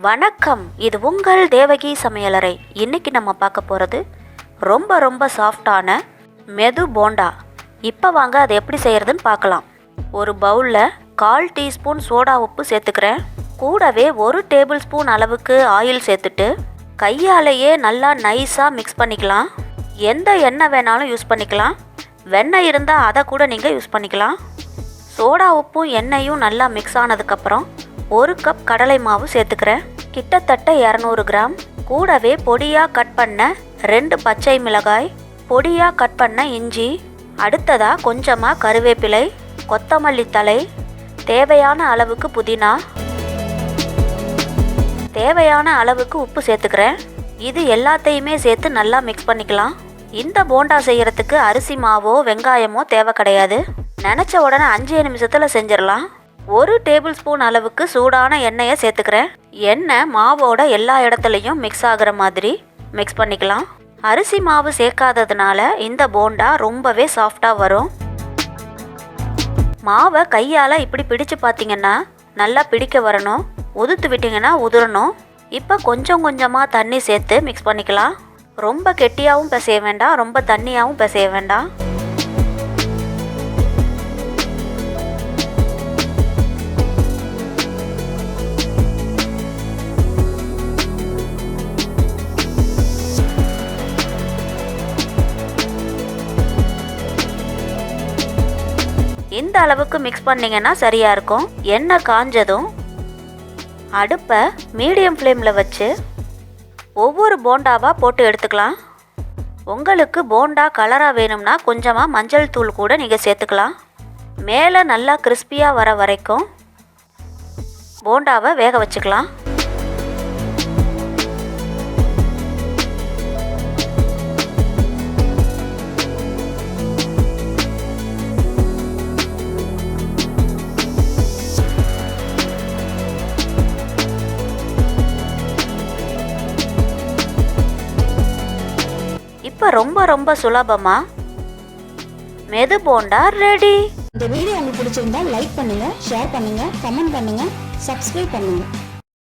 வணக்கம். இது உங்கள் தேவகி சமையலறை. இன்னைக்கு நம்ம பார்க்க போகிறது ரொம்ப ரொம்ப சாஃப்டான மெது போண்டா. இப்போ வாங்க அதை எப்படி செய்கிறதுன்னு பார்க்கலாம். ஒரு பவுலில் கால் டீஸ்பூன் சோடா உப்பு சேர்த்துக்கிறேன். கூடவே ஒரு டேபிள் ஸ்பூன் அளவுக்கு ஆயில் சேர்த்துட்டு கையாலேயே நல்லா நைஸாக மிக்ஸ் பண்ணிக்கலாம். எந்த எண்ணெய் வேணாலும் யூஸ் பண்ணிக்கலாம். வெண்ணெய் இருந்தால் அதை கூட நீங்கள் யூஸ் பண்ணிக்கலாம். சோடா உப்பும் எண்ணெயும் நல்லா மிக்ஸ் ஆனதுக்கப்புறம் ஒரு கப் கடலை மாவு சேர்த்துக்கிறேன். கிட்டத்தட்ட இரநூறு கிராம். கூடவே பொடியாக கட் பண்ண ரெண்டு பச்சை மிளகாய் பொடியாக கட் பண்ண இஞ்சி அடுத்ததாக கொஞ்சமாக கருவேப்பிலை கொத்தமல்லி தழை தேவையான அளவுக்கு புதினா தேவையான அளவுக்கு உப்பு சேர்த்துக்கிறேன். இது எல்லாத்தையுமே சேர்த்து நல்லா மிக்ஸ் பண்ணிக்கலாம். இந்த போண்டா செய்கிறதுக்கு அரிசி மாவோ வெங்காயமோ தேவை கிடையாது. நினச்ச உடனே அஞ்சே நிமிஷத்தில் செஞ்சிடலாம். ஒரு டேபிள் ஸ்பூன் அளவுக்கு சூடான எண்ணெயை சேர்த்துக்கிறேன். எண்ணெய் மாவோட எல்லா இடத்துலையும் மிக்ஸ் ஆகிற மாதிரி மிக்ஸ் பண்ணிக்கலாம். அரிசி மாவு சேர்க்காததுனால இந்த போண்டா ரொம்பவே சாஃப்டாக வரும். மாவை கையால் இப்படி பிடிச்சு பார்த்தீங்கன்னா நல்லா பிடிக்க வரணும். உதுத்து விட்டிங்கன்னா உதிரணும் இப்போ கொஞ்சம் கொஞ்சமாக தண்ணி சேர்த்து மிக்ஸ் பண்ணிக்கலாம். ரொம்ப கெட்டியாகவும் பிசைய வேண்டாம் ரொம்ப தண்ணியாகவும் பிசைய வேண்டாம். இந்த அளவுக்கு மிக்ஸ் பண்ணிங்கன்னா சரியாக இருக்கும். எண்ணெய் காஞ்சதும் அடுப்பை மீடியம் ஃப்ளேமில் வச்சு ஒவ்வொரு போண்டாவாக போட்டு எடுத்துக்கலாம். உங்களுக்கு போண்டா கலராக வேணும்னா கொஞ்சமாக மஞ்சள் தூள் கூட நீங்கள் சேர்த்துக்கலாம். மேலே நல்லா கிறிஸ்பியாக வர வரைக்கும் போண்டாவை வேக வச்சுக்கலாம். இப்போ ரொம்ப ரொம்ப சுலபமாக மெது போண்டா ரெடி இந்த வீடியோ உங்களுக்கு பிடிச்சிருந்தா லைக் பண்ணுங்க ஷேர் பண்ணுங்க கமெண்ட் பண்ணுங்க சப்ஸ்கிரைப் பண்ணுங்க.